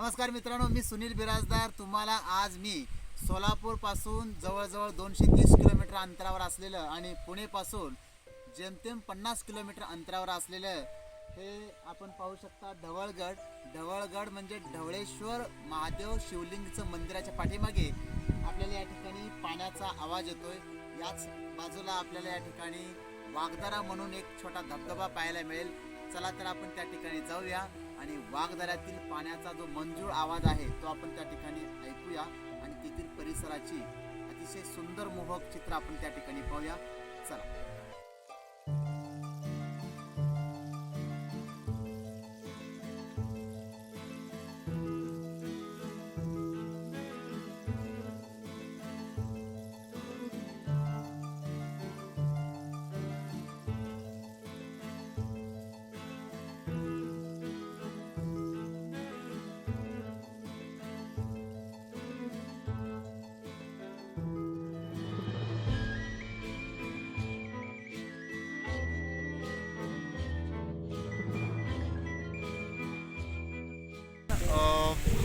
नमस्कार मित्रांनो मी सुनील बिराजदार. तुम्हाला आज मी सोलापूरपासून जवळजवळ दोनशे तीस किलोमीटर अंतरावर असलेलं आणि पुणेपासून जेमतेम पन्नास किलोमीटर अंतरावर असलेलं हे आपण पाहू शकता ढवळगड. ढवळगड म्हणजे ढवळेश्वर महादेव शिवलिंगचं मंदिराच्या पाठीमागे आपल्याला या ठिकाणी पाण्याचा आवाज येतोय. याच बाजूला आपल्याला या ठिकाणी वागदारा म्हणून एक छोटा धबधबा पाहायला मिळेल. चला तर आपण त्या ठिकाणी जाऊया. आणि वाघदऱ्यातील पाण्याचा जो मंजूळ आवाज आहे तो आपण त्या ठिकाणी ऐकूया. आणि तेथील परिसराची अतिशय सुंदर मोहक चित्र आपण त्या ठिकाणी पाहूया.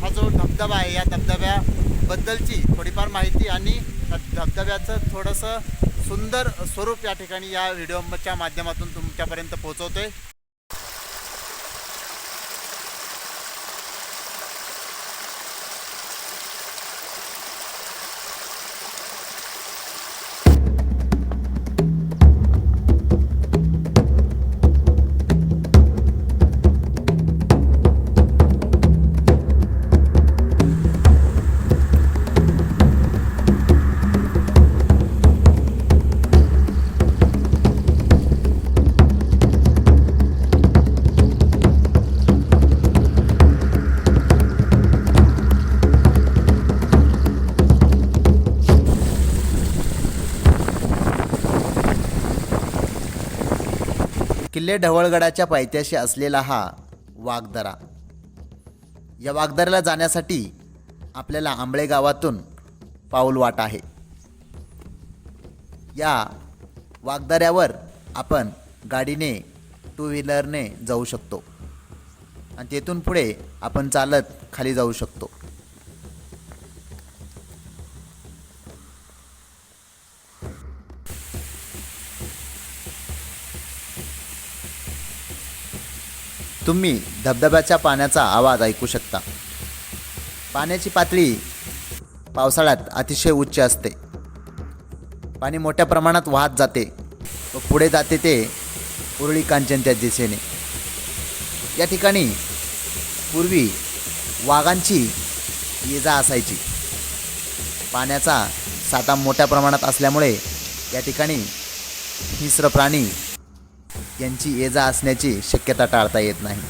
हा जो धबधबा आहे या धबधब्याबद्दलची थोडीफार माहिती आणि धबधब्याचं थोडंसं सुंदर स्वरूप या ठिकाणी या व्हिडिओच्या माध्यमातून तुमच्यापर्यंत पोहोचवतोय. किल्ले ढवळगडाच्या पायथ्याशी असलेला हा वाघदरा या वाघदऱ्याला जाण्यासाठी आपल्याला आंबळे गावातून पाऊल वाट आहे. या वाघदऱ्यावर आपण गाडीने टू व्हीलरने जाऊ शकतो. आणि तेथून पुढे आपण चालत खाली जाऊ शकतो. तुम्ही धबधब्याच्या पाण्याचा आवाज ऐकू शकता. पाण्याची पातळी पावसाळ्यात अतिशय उच्च असते. पाणी मोठ्या प्रमाणात वाहत जाते व पुढे जाते ते उरळी कांचनच्या दिशेने. या ठिकाणी पूर्वी वाघांची ये जा असायची. पाण्याचा साठा मोठ्या प्रमाणात असल्यामुळे या ठिकाणी हिंस्र प्राणी यांची ये जा असण्याची शक्यता टाळता येत नाही.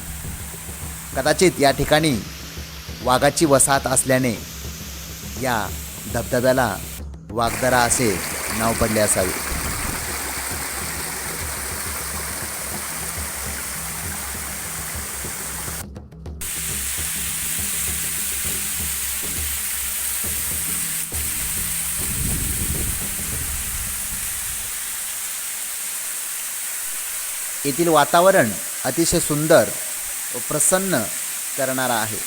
कदाचित या ठिकाणी वाघाची वसाहत असल्याने या धबधब्याला वाघदरा असे नाव पडले असावे. येथील वातावरण अतिशय सुंदर व प्रसन्न करणारा आहे.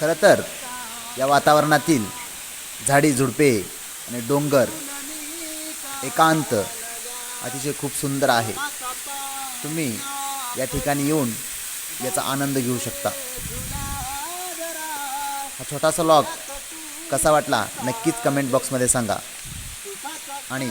खरं तर या वातावरणातील झाडी झुडपे आणि डोंगर एकांत अतिशय खूप सुंदर आहे. तुम्ही या ठिकाणी येऊन याचा आनंद घेऊ शकता. हा छोटासा लॉग कसा वाटला नक्कीच कमेंट बॉक्समध्ये सांगा. आणि